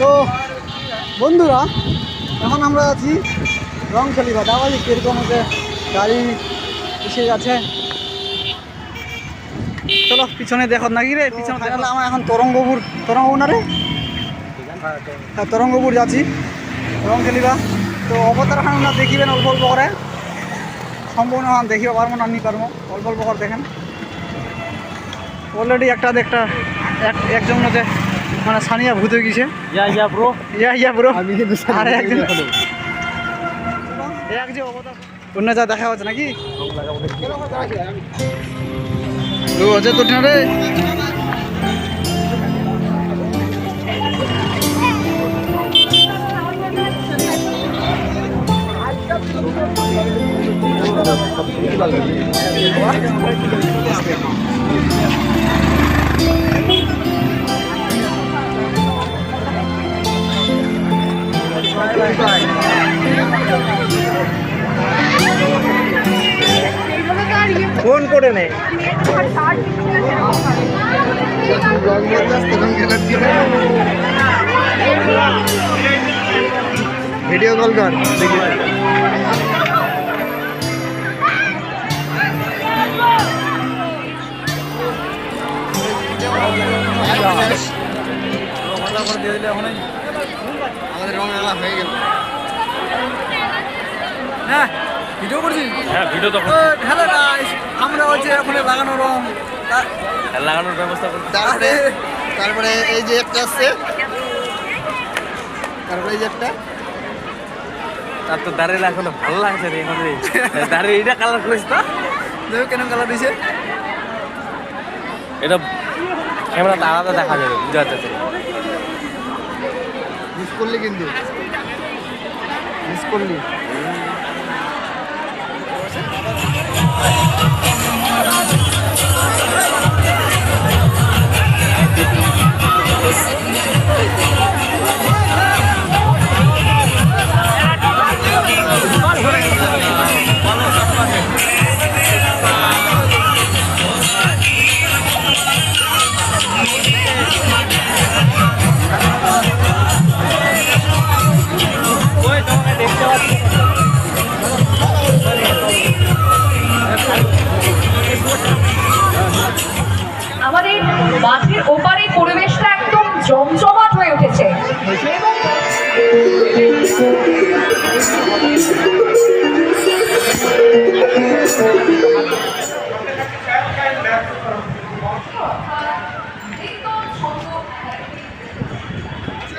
তো বন্ধুরা এখন আমরা আছি রং খেলিবা দাবালি কীরকম হচ্ছে গাড়ি এসে গেছে। চলো পিছনে দেখো নাকি রে? পিছনে দেখালে আমার এখন তরঙ্গপুর তরঙ্গপুর না রে? হ্যাঁ তরঙ্গপুর যাচ্ছি। রং খেলিবা তো অবতার খান না দেখিবেন অল্প অল্প করে। সম্পূর্ণ হান দেখিবা পারব না নি পারব। অল্প অল্প করে দেখেন। অলরেডি একটা একটা এক একজন মধ্যে মানে সানিয়া ভূত হয়ে গেছে। ইয়া yeah bro yeah yeah bro আমি কিন্তু আরে একজন এক যে অবতার। অন্য যা দেখা হচ্ছে নাকি? ও আছে তো রে ফোন করে নে। ভিডিও কল কর আমাদের রং মেলা হয়ে গেল। হ্যাঁ ভিডিও করছি হ্যাঁ ভিডিও তো হ্যালো গাইস আমরা হচ্ছে ওখানে লাগানো রং। লাগানোর ব্যবস্থা করতে তারপরে তারপরে এই যে একটা আছে। তারপরে এই যে একটা। তার তো দাঁড়িয়ে এখনও ভালো লাগছে রে এখন দাঁড়িয়ে এটা কালার করিস তো। দেখো কেন কালার দিছে। এটা ক্যামেরাতে আলাদা দেখা যাবে বুঝা যাচ্ছে করলি কিন্তু। মিস করলি।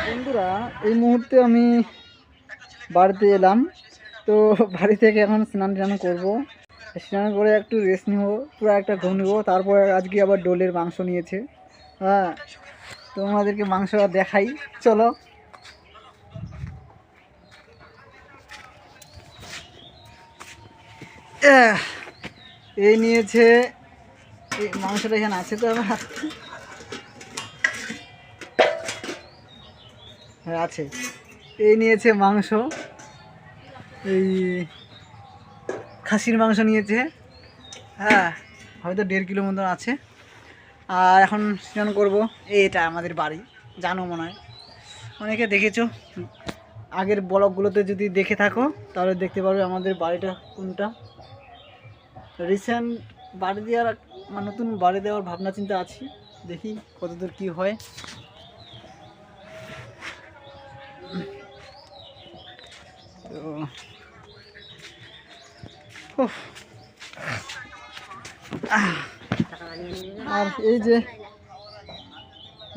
বন্ধুরা, এই মুহূর্তে আমি বাড়িতে এলাম। তো বাড়ি থেকে এখন স্নান টান করব। স্নান করে একটু রেস্ট নিব, পুরো একটা ঘুম নিবো। তারপরে আজকে আবার ডোলের মাংস নিয়েছে। হ্যাঁ তোমাদেরকে মাংস দেখাই। চলো। এই নিয়েছে, এই মাংসটা এখানে আছে তো আমার হ্যাঁ আছে। এই নিয়েছে মাংস। এই খাসির মাংস নিয়েছে। হ্যাঁ হয়তো দেড় কিলো মতন আছে। আর এখন স্নান করব। এটা আমাদের বাড়ি, জানো মনে হয়। অনেকে দেখেছ। আগের ব্লগগুলোতে যদি দেখে থাকো, তাহলে দেখতে পারবে আমাদের বাড়িটা কোনটা রিসেন্ট বাড়ি দেওয়ার মানে নতুন বাড়ি দেওয়ার ভাবনা চিন্তা আছি, দেখি কতদূর কি হয় তো। আর এই যে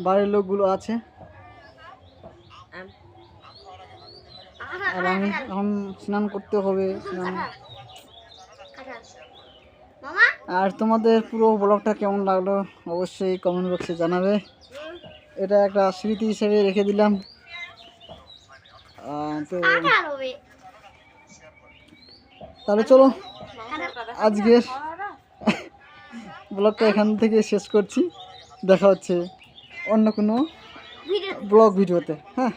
বাড়ির লোকগুলো আছে আর আমি এখন স্নান করতে হবে স্নান। আর তোমাদের পুরো ব্লগটা কেমন লাগল অবশ্যই কমেন্ট বক্সে জানাবে। এটা একটা স্মৃতি হিসেবে রেখে দিলাম। তো তাহলে চলো আজকের ব্লগটা এখান থেকে শেষ করছি। দেখা হচ্ছে অন্য কোনো ব্লগ ভিডিওতে হ্যাঁ।